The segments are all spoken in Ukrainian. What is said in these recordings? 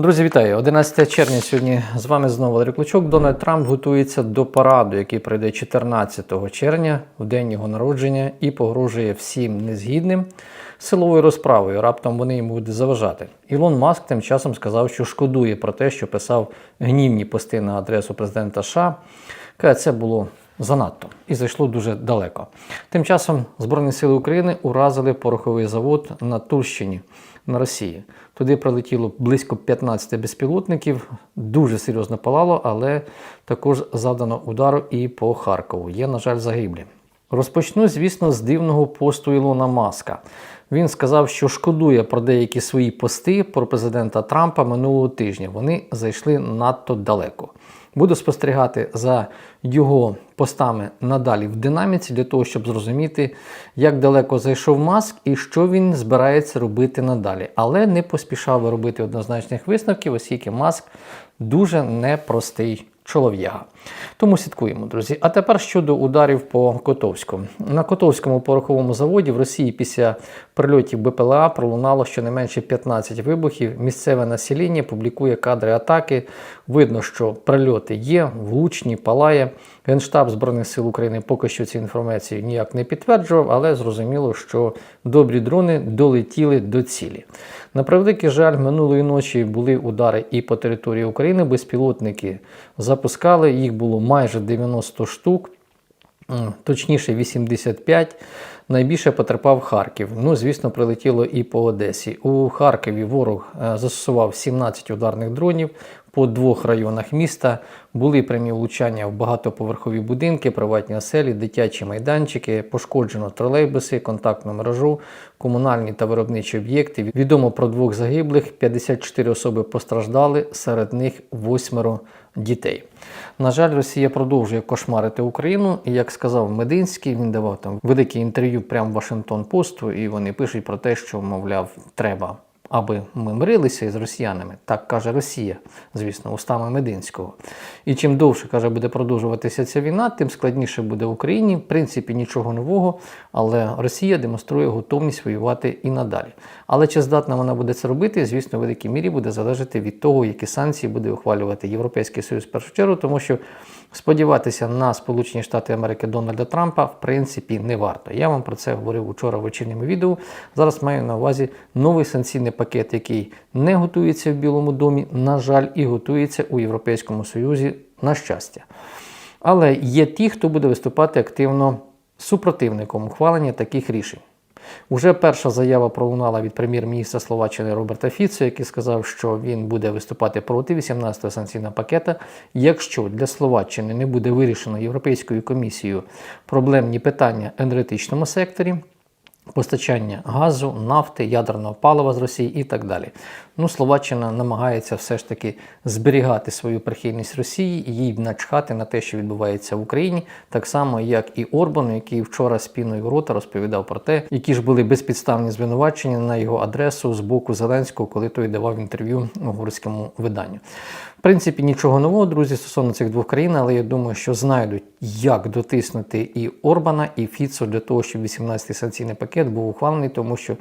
Друзі, вітаю! 11 червня сьогодні з вами знову Валерій Клочок. Дональд Трамп готується до параду, який пройде 14 червня, в день його народження, і погрожує всім незгідним силовою розправою. Раптом вони йому будуть заважати. Ілон Маск тим часом сказав, що шкодує про те, що писав гнівні пости на адресу президента США. Каже, це було занадто і зайшло дуже далеко. Тим часом Збройні сили України уразили пороховий завод на Турщині на Росії. Туди прилетіло близько 15 безпілотників, дуже серйозно палало, але також завдано удару і по Харкову. Є, на жаль, загиблі. Розпочну, звісно, з дивного посту Ілона Маска. Він сказав, що шкодує про деякі свої пости про президента Трампа минулого тижня. Вони зайшли надто далеко. Буду спостерігати за його постами надалі в динаміці для того, щоб зрозуміти, як далеко зайшов маск і що він збирається робити надалі. Але не поспішав робити однозначних висновків, оскільки маск дуже непростий чолов'яга. Тому слідкуємо, друзі. А тепер щодо ударів по Котовську. На Котовському пороховому заводі в Росії після прильотів БПЛА пролунало щонайменше 15 вибухів. Місцеве населення публікує кадри атаки. Видно, що прильоти є, влучні, палає. Генштаб Збройних сил України поки що цю інформацію ніяк не підтверджував, але зрозуміло, що добрі дрони долетіли до цілі. На превеликий жаль, минулої ночі були удари і по території України. Безпілотники запускали, їх було майже 90 штук, точніше 85. Найбільше потерпав Харків. Ну, звісно, прилетіло і по Одесі. У Харкові ворог е, застосував 17 ударних дронів по двох районах міста. Були прямі влучання в багатоповерхові будинки, приватні оселі, дитячі майданчики, пошкоджено тролейбуси, контактну мережу, комунальні та виробничі об'єкти. Відомо про двох загиблих, 54 особи постраждали, серед них восьмеро дітей. На жаль, Росія продовжує кошмарити Україну, і як сказав Мединський, він давав там велике інтерв'ю прямо Вашингтон Посту, і вони пишуть про те, що, мовляв, треба, аби ми мирилися із росіянами. Так каже Росія, звісно, устами Мединського. І чим довше каже, буде продовжуватися ця війна, тим складніше буде в Україні. В принципі, нічого нового, але Росія демонструє готовність воювати і надалі. Але чи здатна вона буде це робити, звісно, в великій мірі буде залежати від того, які санкції буде ухвалювати Європейський Союз в першу чергу, тому що сподіватися на Сполучені Штати Америки Дональда Трампа в принципі не варто. Я вам про це говорив учора в вечірньому відео. Зараз маю на увазі новий санкційний пакет, який не готується в Білому домі, на жаль, і готується у Європейському Союзі на щастя. Але є ті, хто буде виступати активно супротивником ухвалення таких рішень. Уже перша заява пролунала від прем'єр-міністра Словаччини Роберта Фіцо, який сказав, що він буде виступати проти 18-го санкційного пакета, якщо для Словаччини не буде вирішено Європейською комісією проблемні питання в енергетичному секторі. Постачання газу, нафти, ядерного палива з Росії і так далі. Ну, Словаччина намагається все ж таки зберігати свою прихильність Росії і їй начхати на те, що відбувається в Україні, так само як і Орбану, який вчора спіною в рота розповідав про те, які ж були безпідставні звинувачення на його адресу з боку Зеленського, коли той давав інтерв'ю угорському виданню. В принципі, нічого нового, друзі, стосовно цих двох країн, але я думаю, що знайдуть, як дотиснути і Орбана, і Фіцо для того, щоб 18-й санкційний пакет був ухвалений, тому що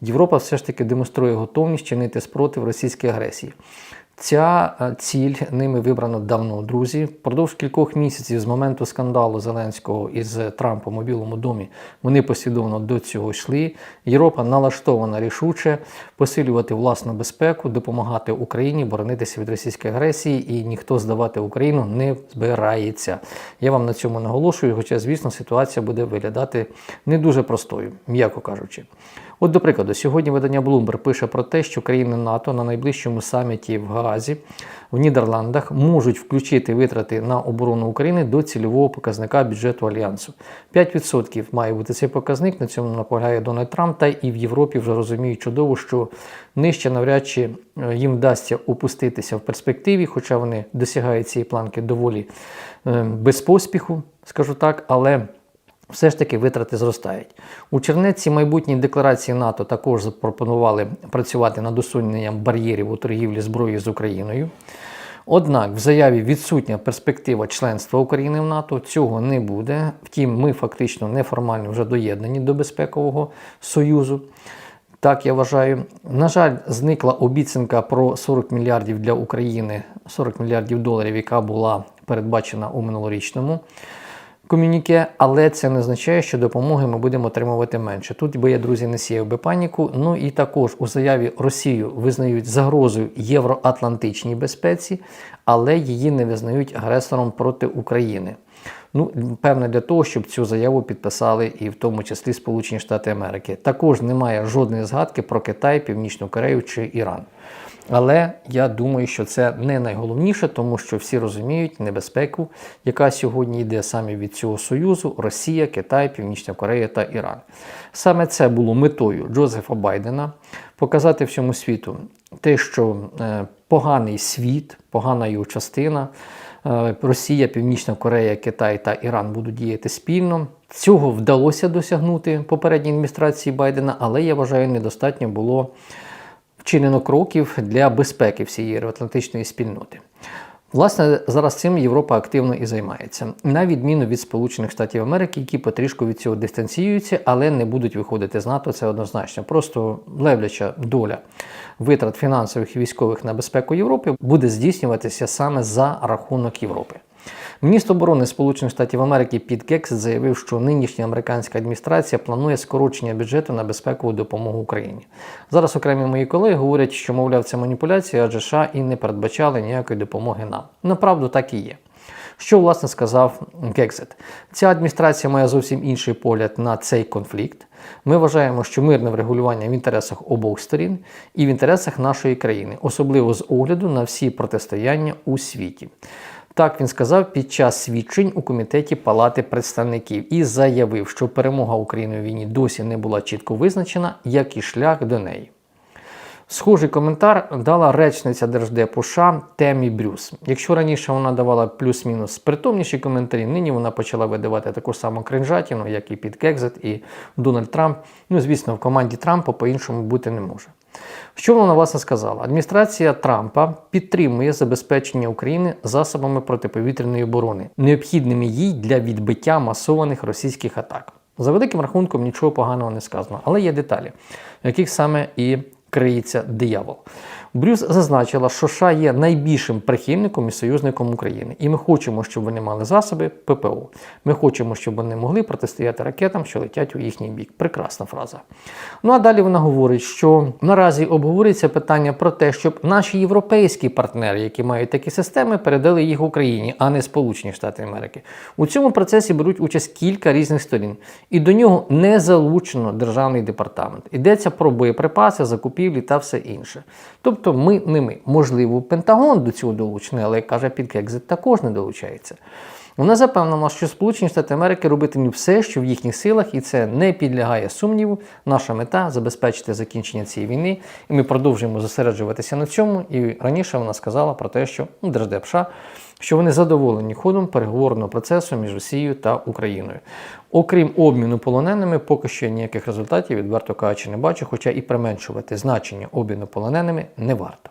Європа все ж таки демонструє готовність чинити спротив російській агресії. Ця е, ціль ними вибрана давно, друзі. Впродовж кількох місяців з моменту скандалу Зеленського із Трампом у Білому домі вони послідовно до цього йшли. Європа налаштована рішуче посилювати власну безпеку, допомагати Україні боронитися від російської агресії, і ніхто здавати Україну не збирається. Я вам на цьому наголошую, хоча, звісно, ситуація буде виглядати не дуже простою, м'яко кажучи. От, до прикладу, сьогодні видання Bloomberg пише про те, що країни НАТО на найближчому саміті в Гаазі в Нідерландах можуть включити витрати на оборону України до цільового показника бюджету альянсу. 5% має бути цей показник. На цьому наполягає Дональд Трамп. Та і в Європі вже розуміють чудово, що нижче навряд чи е, їм вдасться опуститися в перспективі, хоча вони досягають цієї планки доволі е, без поспіху, скажу так, але. Все ж таки витрати зростають. У чернеці майбутній декларації НАТО також запропонували працювати над усуненням бар'єрів у торгівлі зброєю з Україною. Однак в заяві відсутня перспектива членства України в НАТО, цього не буде. Втім, ми фактично неформально вже доєднані до безпекового союзу. Так, я вважаю. На жаль, зникла обіцянка про 40 мільярдів для України, 40 мільярдів доларів, яка була передбачена у минулорічному комюніке, але це не означає, що допомоги ми будемо отримувати менше. Тут би я, друзі, не сіяв би паніку. Ну і також у заяві Росію визнають загрозою євроатлантичній безпеці, але її не визнають агресором проти України. Ну, певне, для того, щоб цю заяву підписали і в тому числі Сполучені Штати Америки. Також немає жодної згадки про Китай, Північну Корею чи Іран. Але я думаю, що це не найголовніше, тому що всі розуміють небезпеку, яка сьогодні йде саме від цього союзу: Росія, Китай, Північна Корея та Іран. Саме це було метою Джозефа Байдена показати всьому світу те, що е, поганий світ, погана його частина. Е, Росія, Північна Корея, Китай та Іран будуть діяти спільно. Цього вдалося досягнути попередній адміністрації Байдена, але я вважаю, недостатньо було вчинено кроків для безпеки всієї євроатлантичної спільноти. Власне, зараз цим Європа активно і займається, на відміну від Сполучених Штатів Америки, які потрішку від цього дистанціюються, але не будуть виходити з НАТО. Це однозначно. Просто левляча доля витрат фінансових і військових на безпеку Європи буде здійснюватися саме за рахунок Європи. Міністр оборони Сполучених Штатів Америки Піт Гексет заявив, що нинішня американська адміністрація планує скорочення бюджету на безпекову допомогу Україні. Зараз окремі мої колеги говорять, що мовляв це маніпуляція, адже США і не передбачали ніякої допомоги нам. Направду так і є. Що власне сказав Гексет? Ця адміністрація має зовсім інший погляд на цей конфлікт. Ми вважаємо, що мирне врегулювання в інтересах обох сторін і в інтересах нашої країни, особливо з огляду на всі протистояння у світі. Так він сказав під час свідчень у комітеті Палати представників і заявив, що перемога України у війні досі не була чітко визначена, як і шлях до неї. Схожий коментар дала речниця Держдепу США Темі Брюс. Якщо раніше вона давала плюс-мінус притомніші коментарі, нині вона почала видавати таку саму кринжатіну, як і Піт Кекзет і Дональд Трамп. Ну, звісно, в команді Трампа по-іншому бути не може. Що вона власне сказала? Адміністрація Трампа підтримує забезпечення України засобами протиповітряної оборони, необхідними їй для відбиття масованих російських атак. За великим рахунком нічого поганого не сказано, але є деталі, яких саме і криється диявол. Брюс зазначила, що США є найбільшим прихильником і союзником України, і ми хочемо, щоб вони мали засоби ППО. Ми хочемо, щоб вони могли протистояти ракетам, що летять у їхній бік. Прекрасна фраза. Ну а далі вона говорить, що наразі обговорюється питання про те, щоб наші європейські партнери, які мають такі системи, передали їх Україні, а не Сполучені Штати Америки. У цьому процесі беруть участь кілька різних сторін, і до нього не залучено державний департамент. Йдеться про боєприпаси, закупівлі та все інше. Тобто, ми не ми. Можливо, Пентагон до цього долучений, але як каже Підкекзит, також не долучається. Вона запевнила, що Сполучені Штати Америки робитимуть все, що в їхніх силах, і це не підлягає сумніву. Наша мета забезпечити закінчення цієї війни, і ми продовжуємо зосереджуватися на цьому. І раніше вона сказала про те, що ну, Держдеп США, що вони задоволені ходом переговорного процесу між Росією та Україною. Окрім обміну полоненими, поки що ніяких результатів, відверто кажучи, не бачу, хоча і применшувати значення обміну полоненими не варто.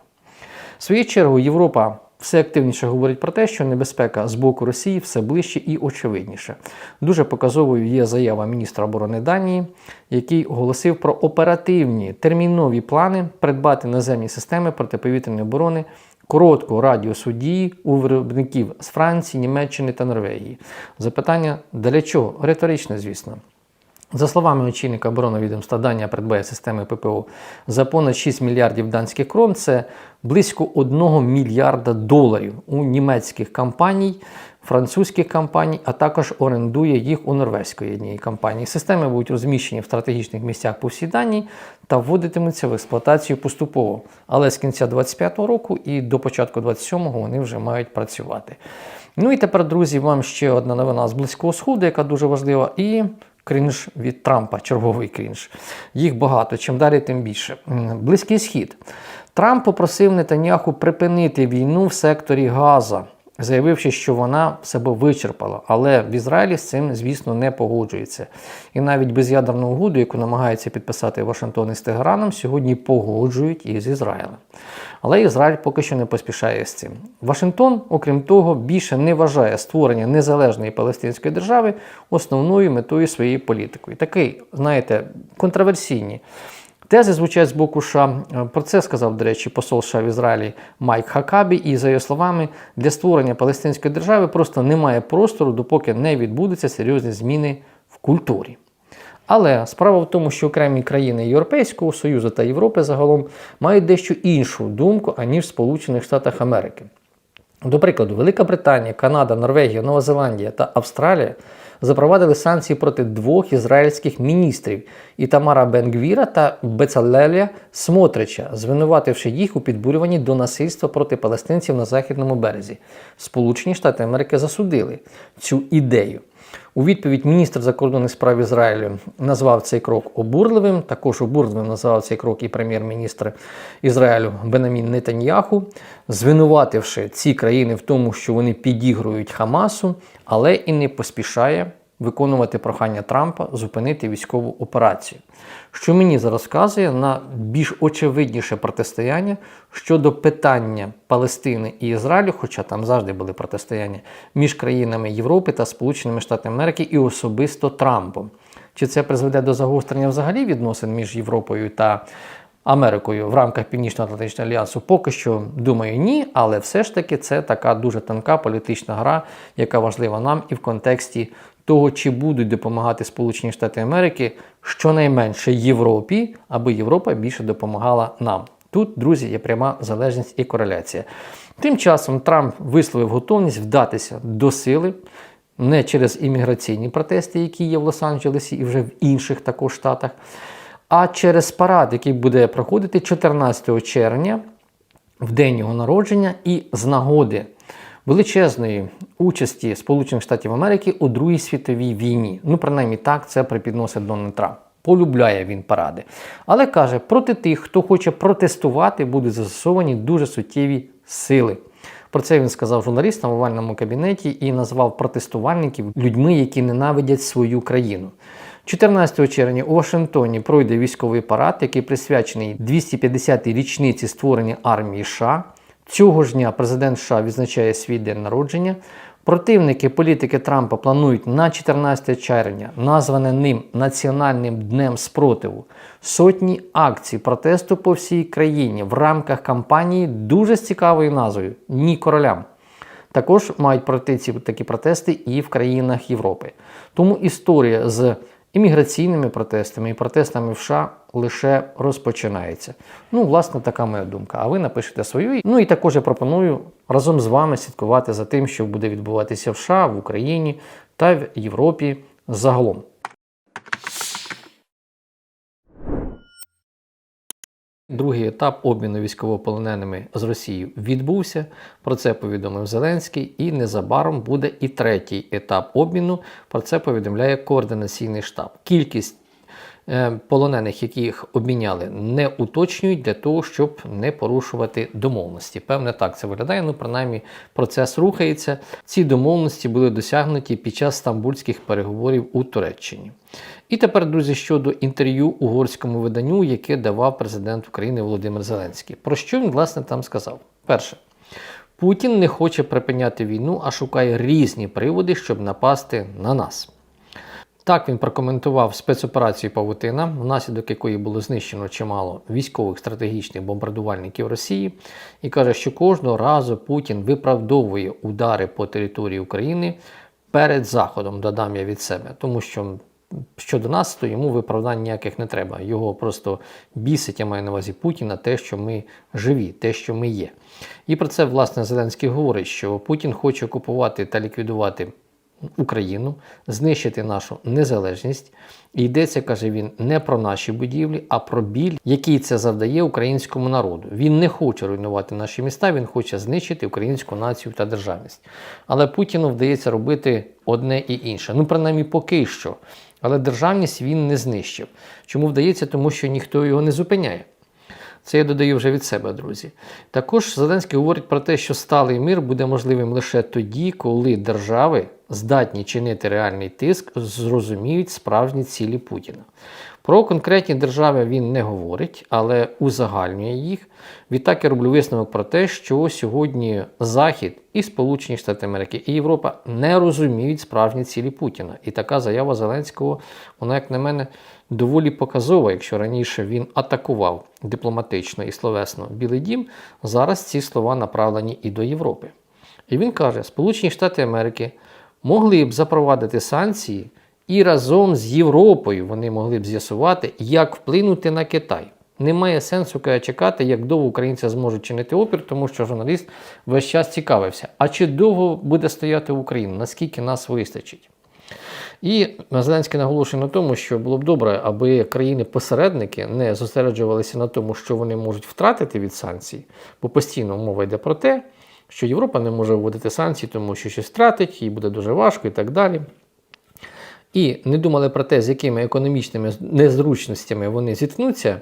В свою чергу Європа все активніше говорить про те, що небезпека з боку Росії все ближче і очевидніше. Дуже показовою є заява міністра оборони Данії, який оголосив про оперативні термінові плани придбати наземні системи протиповітряної оборони короткого радіусу дії у виробників з Франції, Німеччини та Норвегії. Запитання для чого? Риторичне, звісно. За словами очільника оборонного відомства, Данія придбає системи ППО за понад 6 мільярдів данських крон. Це близько 1 мільярда доларів у німецьких компаній, французьких компаній, а також орендує їх у норвезької однієї компанії. Системи будуть розміщені в стратегічних місцях по всій Данії та вводитимуться в експлуатацію поступово. Але з кінця 2025 року і до початку 2027 вони вже мають працювати. Ну і тепер, друзі, вам ще одна новина з Близького Сходу, яка дуже важлива. І крінж від Трампа, черговий крінж. Їх багато, чим далі, тим більше. Близький схід. Трамп попросив Нетаньяху припинити війну в секторі Газа, заявивши, що вона себе вичерпала. Але в Ізраїлі з цим, звісно, не погоджується. І навіть без'ядерну угоду, яку намагається підписати Вашингтон із Тегераном, сьогодні погоджують із Ізраїлем. Але Ізраїль поки що не поспішає з цим. Вашингтон, окрім того, більше не вважає створення незалежної палестинської держави основною метою своєї політики. Такий, знаєте, контроверсійні Тези звучать з боку США. Е, Про це сказав, до речі, посол США в Ізраїлі Майк Хакабі. І за його словами, для створення палестинської держави просто немає простору, допоки не відбудуться серйозні зміни в культурі. Але справа в тому, що окремі країни Європейського Союзу та Європи загалом мають дещо іншу думку, аніж в Сполучених Штатах Америки. До прикладу, Велика Британія, Канада, Норвегія, Нова Зеландія та Австралія запровадили санкції проти двох ізраїльських міністрів Ітамара Бенгвіра та Бецалеля Смотрича, звинувативши їх у підбурюванні до насильства проти палестинців на західному березі. Сполучені Штати Америки засудили цю ідею. У відповідь міністр закордонних справ Ізраїлю назвав цей крок обурливим. Також обурливим назвав цей крок і прем'єр-міністр Ізраїлю Бенамін Нетаньяху, звинувативши ці країни в тому, що вони підігрують Хамасу, але і не поспішає виконувати прохання Трампа зупинити військову операцію. Що мені зараз вказує на більш очевидніше протистояння щодо питання Палестини і Ізраїлю, хоча там завжди були протистояння між країнами Європи та Сполученими Штатами Америки і особисто Трампом. Чи це призведе до загострення взагалі відносин між Європою та Америкою в рамках Північно-Атлантичного альянсу? Поки що думаю, ні, але все ж таки це така дуже тонка політична гра, яка важлива нам і в контексті того, чи будуть допомагати Сполучені Штати Америки щонайменше Європі, аби Європа більше допомагала нам. Тут, друзі, є пряма залежність і кореляція. Тим часом Трамп висловив готовність вдатися до сили не через імміграційні протести, які є в Лос-Анджелесі і вже в інших також штатах, а через парад, який буде проходити 14 червня, в день його народження, і з нагоди величезної участі Сполучених Штатів Америки у Другій світовій війні. Ну, принаймні так це припідносить Дональд Трамп. Полюбляє він паради. Але каже, проти тих, хто хоче протестувати, будуть застосовані дуже суттєві сили. Про це він сказав журналістам в овальному кабінеті і назвав протестувальників людьми, які ненавидять свою країну. 14 червня у Вашингтоні пройде військовий парад, який присвячений 250-й річниці створення армії США. Цього ж дня президент США відзначає свій день народження. Противники політики Трампа планують на 14 червня, назване ним Національним днем спротиву, сотні акцій протесту по всій країні в рамках кампанії дуже з цікавою назвою Ні королям. Також мають пройти ці такі протести і в країнах Європи. Тому історія з імміграційними протестами і протестами в США лише розпочинається. Ну, власне, така моя думка. А ви напишете свою. Ну і також я пропоную разом з вами слідкувати за тим, що буде відбуватися в США, в Україні та в Європі загалом. Другий етап обміну військовополоненими з Росією відбувся. Про це повідомив Зеленський. І незабаром буде і третій етап обміну. Про це повідомляє координаційний штаб. Кількість е, полонених, яких обміняли, не уточнюють для того, щоб не порушувати домовленості. Певне, так це виглядає. Ну, принаймні, процес рухається. Ці домовленості були досягнуті під час стамбульських переговорів у Туреччині. І тепер, друзі, щодо інтерв'ю угорському виданню, яке давав президент України Володимир Зеленський. Про що він, власне, там сказав? Перше, Путін не хоче припиняти війну, а шукає різні приводи, щоб напасти на нас. Так він прокоментував спецоперацію Павутина, внаслідок якої було знищено чимало військових стратегічних бомбардувальників Росії, і каже, що кожного разу Путін виправдовує удари по території України перед Заходом, додам я від себе, тому що щодо нас, то йому виправдань ніяких не треба. Його просто бісить, я маю на увазі Путіна, те, що ми живі, те, що ми є. І про це, власне, Зеленський говорить, що Путін хоче окупувати та ліквідувати Україну, знищити нашу незалежність. І йдеться, каже він, не про наші будівлі, а про біль, який це завдає українському народу. Він не хоче руйнувати наші міста, він хоче знищити українську націю та державність. Але Путіну вдається робити одне і інше. Ну, принаймні, поки що. Але державність він не знищив. Чому вдається? Тому що ніхто його не зупиняє. Це я додаю вже від себе, друзі. Також Зеленський говорить про те, що сталий мир буде можливим лише тоді, коли держави, здатні чинити реальний тиск, зрозуміють справжні цілі Путіна. Про конкретні держави він не говорить, але узагальнює їх. Відтак я роблю висновок про те, що сьогодні Захід і Сполучені Штати Америки і Європа не розуміють справжні цілі Путіна. І така заява Зеленського, вона, як на мене, доволі показова. Якщо раніше він атакував дипломатично і словесно Білий Дім, зараз ці слова направлені і до Європи. І він каже: Сполучені Штати Америки могли б запровадити санкції, і разом з Європою вони могли б з'ясувати, як вплинути на Китай. Немає сенсу чекати, як довго українці зможуть чинити опір, тому що журналіст весь час цікавився. А чи довго буде стояти Україна? Наскільки нас вистачить? І Зеленський наголошує на тому, що було б добре, аби країни-посередники не зосереджувалися на тому, що вони можуть втратити від санкцій, бо постійно мова йде про те, що Європа не може вводити санкції, тому що щось втратить, їй буде дуже важко і так далі. І не думали про те, з якими економічними незручностями вони зіткнуться,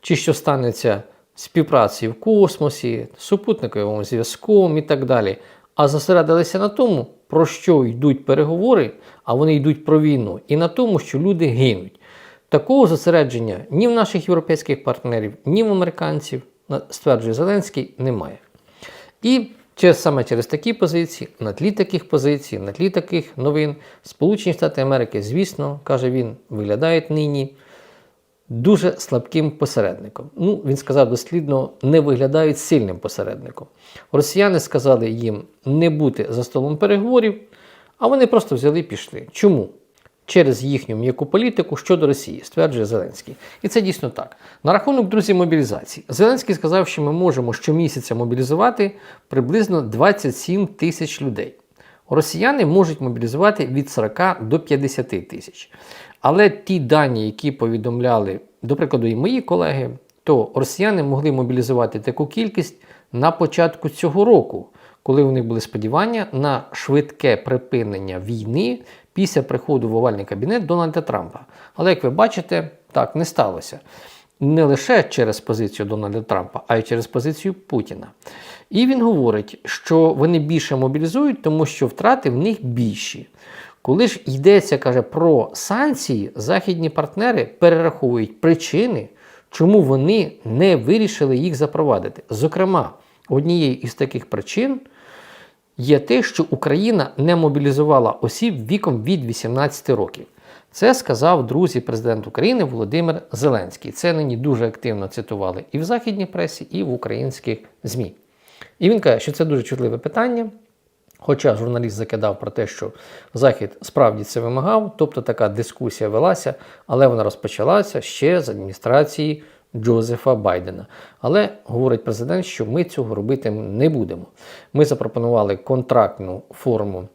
чи що станеться співпраці в космосі, супутниковим зв'язком і так далі. А зосередилися на тому, про що йдуть переговори, а вони йдуть про війну, і на тому, що люди гинуть. Такого зосередження ні в наших європейських партнерів, ні в американців, стверджує Зеленський, немає. І через, саме через такі позиції, на тлі таких позицій, на тлі таких новин, Сполучені Штати Америки, звісно, каже він, виглядають нині дуже слабким посередником. Ну, він сказав дослідно, не виглядають сильним посередником. Росіяни сказали їм не бути за столом переговорів, а вони просто взяли і пішли. Чому? Через їхню м'яку політику щодо Росії, стверджує Зеленський. І це дійсно так. На рахунок друзі мобілізації. Зеленський сказав, що ми можемо щомісяця мобілізувати приблизно 27 тисяч людей. Росіяни можуть мобілізувати від 40 до 50 тисяч. Але ті дані, які повідомляли, до прикладу, і мої колеги, то росіяни могли мобілізувати таку кількість на початку цього року, коли у них були сподівання на швидке припинення війни після приходу в овальний кабінет Дональда Трампа. Але як ви бачите, так не сталося. Не лише через позицію Дональда Трампа, а й через позицію Путіна. І він говорить, що вони більше мобілізують, тому що втрати в них більші. Коли ж йдеться, каже, про санкції, західні партнери перераховують причини, чому вони не вирішили їх запровадити. Зокрема, однією із таких причин є те, що Україна не мобілізувала осіб віком від 18 років. Це сказав друзі президент України Володимир Зеленський. Це нині дуже активно цитували і в західній пресі, і в українських ЗМІ. І він каже, що це дуже чутливе питання. Хоча журналіст закидав про те, що Захід справді це вимагав, тобто така дискусія велася, але вона розпочалася ще з адміністрації Джозефа Байдена. Але говорить президент, що ми цього робити не будемо. Ми запропонували контрактну форму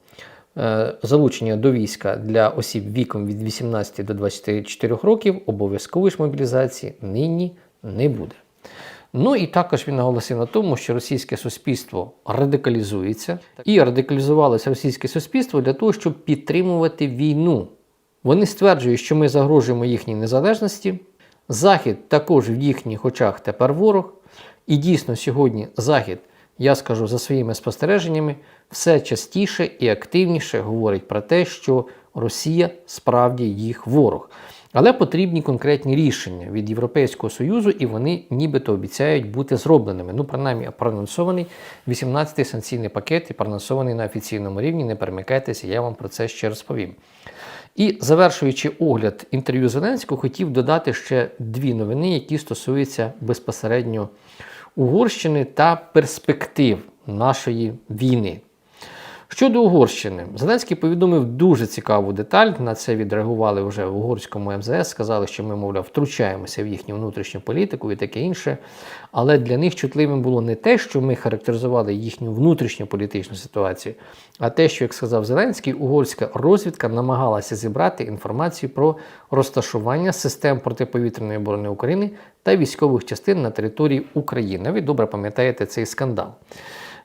е, залучення до війська для осіб віком від 18 до 24 років, обов'язкової ж мобілізації нині не буде. Ну і також він наголосив на тому, що російське суспільство радикалізується, і радикалізувалося російське суспільство для того, щоб підтримувати війну. Вони стверджують, що ми загрожуємо їхній незалежності. Захід також в їхніх очах тепер ворог. І дійсно сьогодні Захід, я скажу за своїми спостереженнями, все частіше і активніше говорить про те, що Росія справді їх ворог. Але потрібні конкретні рішення від Європейського Союзу, і вони нібито обіцяють бути зробленими. Ну, принаймні, проанонсований 18-й санкційний пакет і проанонсований на офіційному рівні. Не перемикайтеся, я вам про це ще розповім. І завершуючи огляд інтерв'ю Зеленського, хотів додати ще дві новини, які стосуються безпосередньо Угорщини та перспектив нашої війни. Щодо Угорщини, Зеленський повідомив дуже цікаву деталь. На це відреагували вже в угорському МЗС. Сказали, що ми, мовляв, втручаємося в їхню внутрішню політику і таке інше. Але для них чутливим було не те, що ми характеризували їхню внутрішню політичну ситуацію, а те, що, як сказав Зеленський, угорська розвідка намагалася зібрати інформацію про розташування систем протиповітряної оборони України та військових частин на території України. Ви добре пам'ятаєте цей скандал.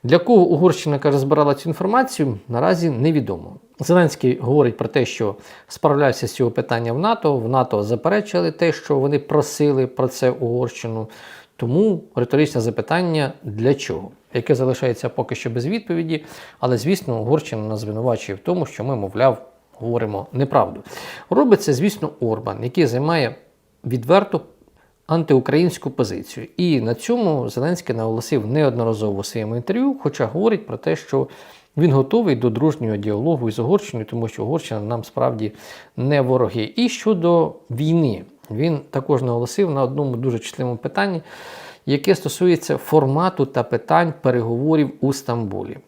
Для кого Угорщина каже, збирала цю інформацію, наразі невідомо. Зеленський говорить про те, що справлявся з цього питання в НАТО. В НАТО заперечили те, що вони просили про це Угорщину. Тому риторичне запитання для чого, яке залишається поки що без відповіді. Але, звісно, Угорщина нас звинувачує в тому, що ми, мовляв, говоримо неправду. Робить це, звісно, Орбан, який займає відверто антиукраїнську позицію. І на цьому Зеленський наголосив неодноразово у своєму інтерв'ю, хоча говорить про те, що Він готовий до дружнього діалогу із Угорщиною, тому що Угорщина нам справді не вороги. І щодо війни, він також наголосив на одному дуже чутливому питанні, яке стосується формату та питань переговорів у Стамбулі.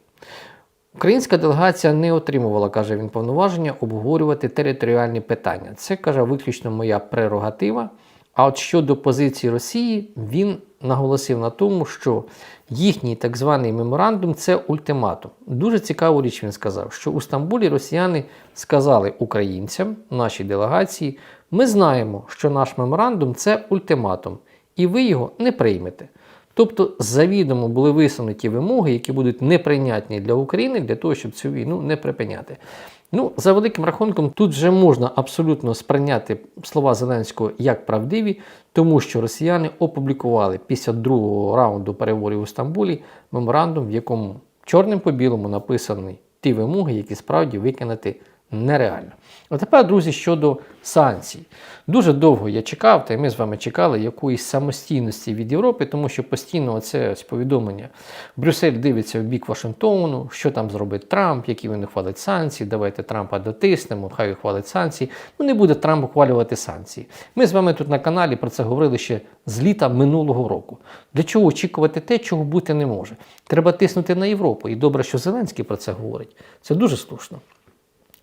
Українська делегація не отримувала, каже він, повноваження обговорювати територіальні питання. Це каже виключно моя прерогатива. А от щодо позиції Росії, він наголосив на тому, що їхній так званий меморандум це ультиматум. Дуже цікаву річ він сказав, що у Стамбулі росіяни сказали українцям, нашій делегації, ми знаємо, що наш меморандум це ультиматум, і ви його не приймете. Тобто завідомо були висунуті вимоги, які будуть неприйнятні для України для того, щоб цю війну не припиняти. Ну, за великим рахунком, тут вже можна абсолютно сприйняти слова Зеленського як правдиві, тому що росіяни опублікували після другого раунду переговорів у Стамбулі меморандум, в якому чорним по білому написані ті вимоги, які справді виконати нереально. А тепер, друзі, щодо санкцій. Дуже довго я чекав, та й ми з вами чекали якоїсь самостійності від Європи, тому що постійно оце ось повідомлення. Брюссель дивиться в бік Вашингтону, що там зробить Трамп, які він ухвалить санкції. Давайте Трампа дотиснемо, хай ухвалить санкції. Ну не буде Трамп ухвалювати санкції. Ми з вами тут на каналі про це говорили ще з літа минулого року. Для чого очікувати те, чого бути не може? Треба тиснути на Європу. І добре, що Зеленський про це говорить. Це дуже слушно.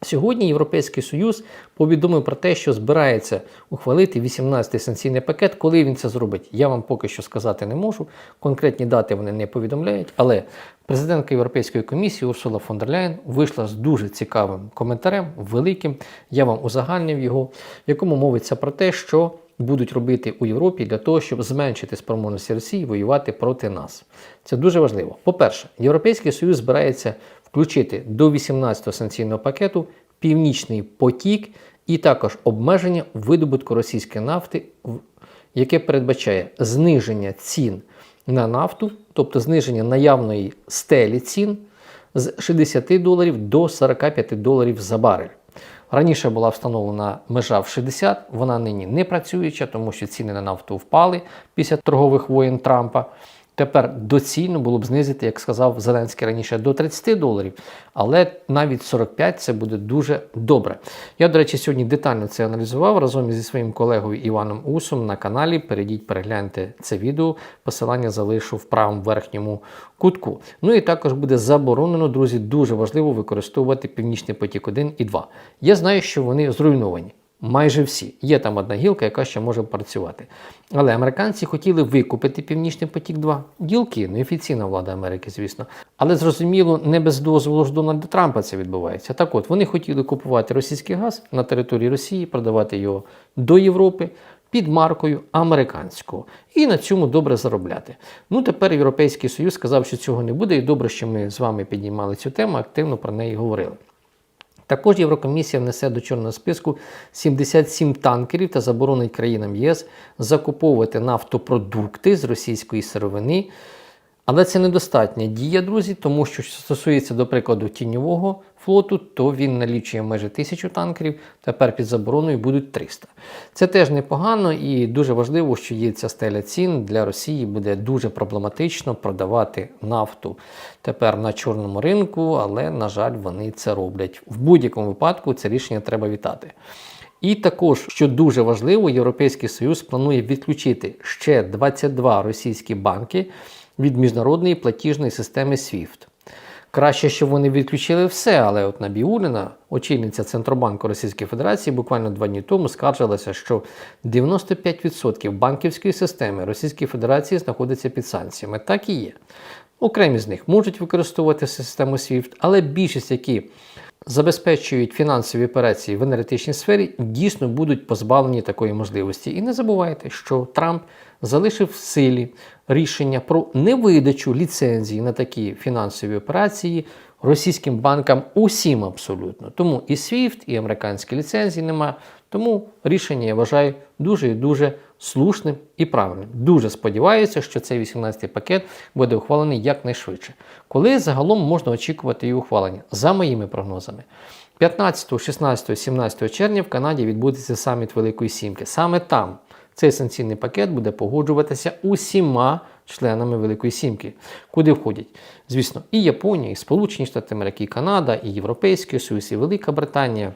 Сьогодні Європейський Союз повідомив про те, що збирається ухвалити 18-й санкційний пакет. Коли він це зробить, я вам поки що сказати не можу. Конкретні дати вони не повідомляють. Але президентка Європейської комісії Урсула фон дер Ляєн вийшла з дуже цікавим коментарем, великим. Я вам узагальнив його, в якому мовиться про те, що будуть робити у Європі для того, щоб зменшити спроможності Росії воювати проти нас. Це дуже важливо. По-перше, Європейський Союз збирається включити до 18-го санкційного пакету Північний потік і також обмеження видобутку російської нафти, яке передбачає зниження цін на нафту, тобто зниження наявної стелі цін з 60 доларів до 45 доларів за барель. Раніше була встановлена межа в 60, вона нині не працююча, тому що ціни на нафту впали після торгових воєн Трампа. Тепер доцільно було б знизити, як сказав Зеленський раніше, до 30 доларів, але навіть 45 це буде дуже добре. Я, до речі, сьогодні детально це аналізував разом зі своїм колегою Іваном Усом на каналі. Перейдіть, перегляньте це відео. Посилання залишу в правому верхньому кутку. Ну і також буде заборонено, друзі, дуже важливо використовувати Північний потік 1 і 2. Я знаю, що вони зруйновані. Майже всі. Є там одна гілка, яка ще може працювати. Але американці хотіли викупити Північний потік 2. Ділки, неофіційна влада Америки, звісно. Але зрозуміло, не без дозволу ж Дональда Трампа це відбувається. Так от, вони хотіли купувати російський газ на території Росії, продавати його до Європи. Під маркою американського і на цьому добре заробляти. Ну тепер Європейський Союз сказав, що цього не буде, і добре, що ми з вами піднімали цю тему, активно про неї говорили. Також Єврокомісія внесе до чорного списку 77 танкерів та заборонить країнам ЄС закуповувати нафтопродукти з російської сировини. Але це недостатня дія, друзі, тому що що стосується, до прикладу, тіньового флоту, то він налічує майже тисячу танкерів, тепер під забороною будуть 300. Це теж непогано і дуже важливо, що є ця стеля цін для Росії буде дуже проблематично продавати нафту тепер на чорному ринку, але, на жаль, вони це роблять. В будь-якому випадку це рішення треба вітати. І також, що дуже важливо, Європейський Союз планує відключити ще 22 російські банки від міжнародної платіжної системи SWIFT. Краще, щоб вони відключили все, але от Набіуліна, очільниця Центробанку Російської Федерації, буквально два дні тому скаржилася, що 95% банківської системи Російської Федерації знаходиться під санкціями. Так і є. Окремі з них можуть використовувати систему SWIFT, але більшість, які забезпечують фінансові операції в енергетичній сфері, дійсно будуть позбавлені такої можливості. І не забувайте, що Трамп залишив в силі рішення про невидачу ліцензії на такі фінансові операції російським банкам усім абсолютно. Тому і SWIFT, і американські ліцензії немає. Тому рішення я вважаю дуже і дуже слушним і правильним. Дуже сподіваюся, що цей 18-й пакет буде ухвалений якнайшвидше. Коли загалом можна очікувати її ухвалення, за моїми прогнозами. 15, 16, 17 червня в Канаді відбудеться саміт Великої Сімки. Саме там цей санкційний пакет буде погоджуватися усіма членами Великої Сімки, куди входять, звісно, і Японія, і Сполучені Штати Америки, і Канада, і Європейський Союз, і Велика Британія.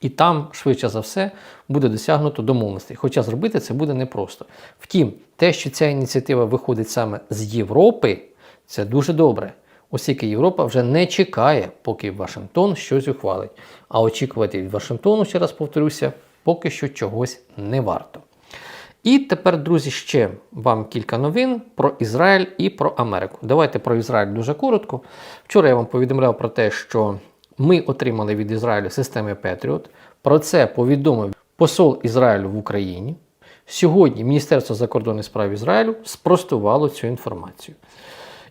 І там, швидше за все, буде досягнуто домовленостей. Хоча зробити це буде непросто. Втім, те, що ця ініціатива виходить саме з Європи, це дуже добре. Оскільки Європа вже не чекає, поки Вашингтон щось ухвалить. А очікувати від Вашингтону, ще раз повторюся, поки що чогось не варто. І тепер, друзі, ще вам кілька новин про Ізраїль і про Америку. Давайте про Ізраїль дуже коротко. Вчора я вам повідомляв про те, що ми отримали від Ізраїлю системи Patriot. Про це повідомив посол Ізраїлю в Україні. Сьогодні Міністерство закордонних справ Ізраїлю спростувало цю інформацію.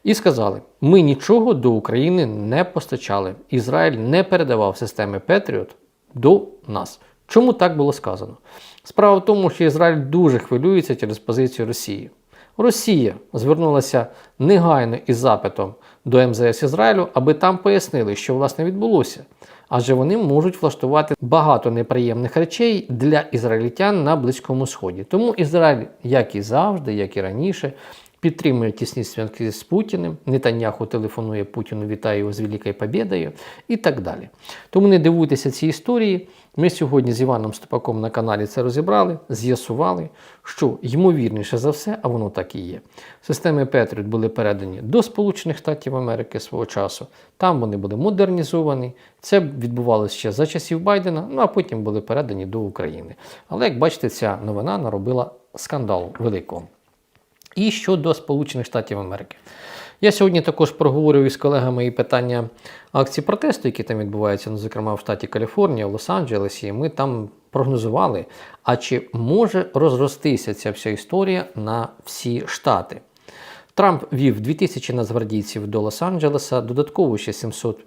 І сказали: ми нічого до України не постачали. Ізраїль не передавав системи Patriot до нас. Чому так було сказано? Справа в тому, що Ізраїль дуже хвилюється через позицію Росії. Росія звернулася негайно із запитом до МЗС Ізраїлю, аби там пояснили, що власне відбулося. Адже вони можуть влаштувати багато неприємних речей для ізраїльтян на Близькому Сході. Тому Ізраїль, як і завжди, як і раніше, підтримує тісні зв'язки з Путіним. Нетаньяху телефонує Путіну, вітає його з Великою Побєдою і так далі. Тому не дивуйтеся цій історії. Ми сьогодні з Іваном Ступаком на каналі це розібрали, з'ясували, що ймовірніше за все, а воно так і є. Системи Patriot були передані до Сполучених Штатів Америки свого часу. Там вони були модернізовані. Це відбувалося ще за часів Байдена, ну а потім були передані до України. Але як бачите, ця новина наробила скандалу великого. І щодо Сполучених Штатів Америки. Я сьогодні також проговорюю із колегами і питання акцій протесту, які там відбуваються, ну, зокрема в штаті Каліфорнія, в Лос-Анджелесі. Ми там прогнозували, а чи може розростися ця вся історія на всі штати. Трамп вів 2000 нацгвардійців до Лос-Анджелеса, додатково ще 700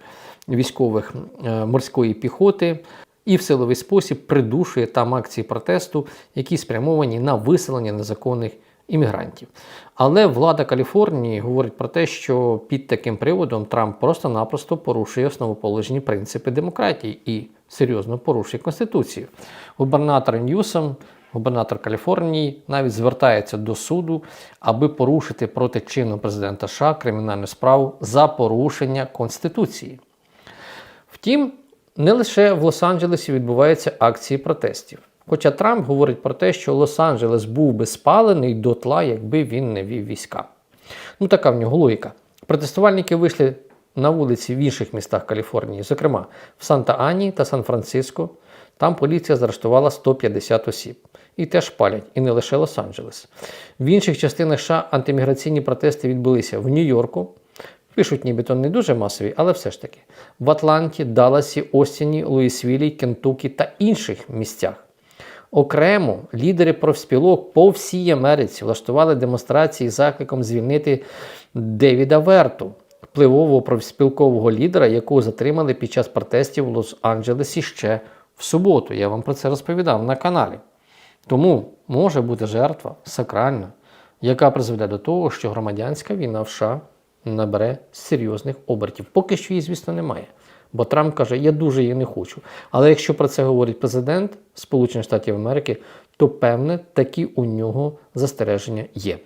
військових е, морської піхоти. І в силовий спосіб придушує там акції протесту, які спрямовані на виселення незаконних іммігрантів. Але влада Каліфорнії говорить про те, що під таким приводом Трамп просто-напросто порушує основоположні принципи демократії і серйозно порушує Конституцію. Губернатор Ньюсом, губернатор Каліфорнії, навіть звертається до суду, аби порушити проти чинного президента США кримінальну справу за порушення Конституції. Втім, не лише в Лос-Анджелесі відбуваються акції протестів. Хоча Трамп говорить про те, що Лос-Анджелес був би спалений дотла, якби він не вів війська. Ну, така в нього логіка. Протестувальники вийшли на вулиці в інших містах Каліфорнії, зокрема в Санта-Ані та Сан-Франциско. Там поліція заарештувала 150 осіб. І теж палять, і не лише Лос-Анджелес. В інших частинах США антиміграційні протести відбулися в Нью-Йорку. Пишуть, нібито не дуже масові, але все ж таки. В Атланті, Далласі, Остіні, Луїсвілі, Кентукі та інших місцях. Окремо лідери профспілок по всій Америці влаштували демонстрації з закликом звільнити Девіда Верту, впливового профспілкового лідера, якого затримали під час протестів в Лос-Анджелесі ще в суботу. Я вам про це розповідав на каналі. Тому може бути жертва сакральна, яка призведе до того, що громадянська війна в США набере серйозних обертів. Поки що її, звісно, немає. Бо Трамп каже, я дуже її не хочу. Але якщо про це говорить президент Сполучених Штатів Америки, то певне такі у нього застереження є.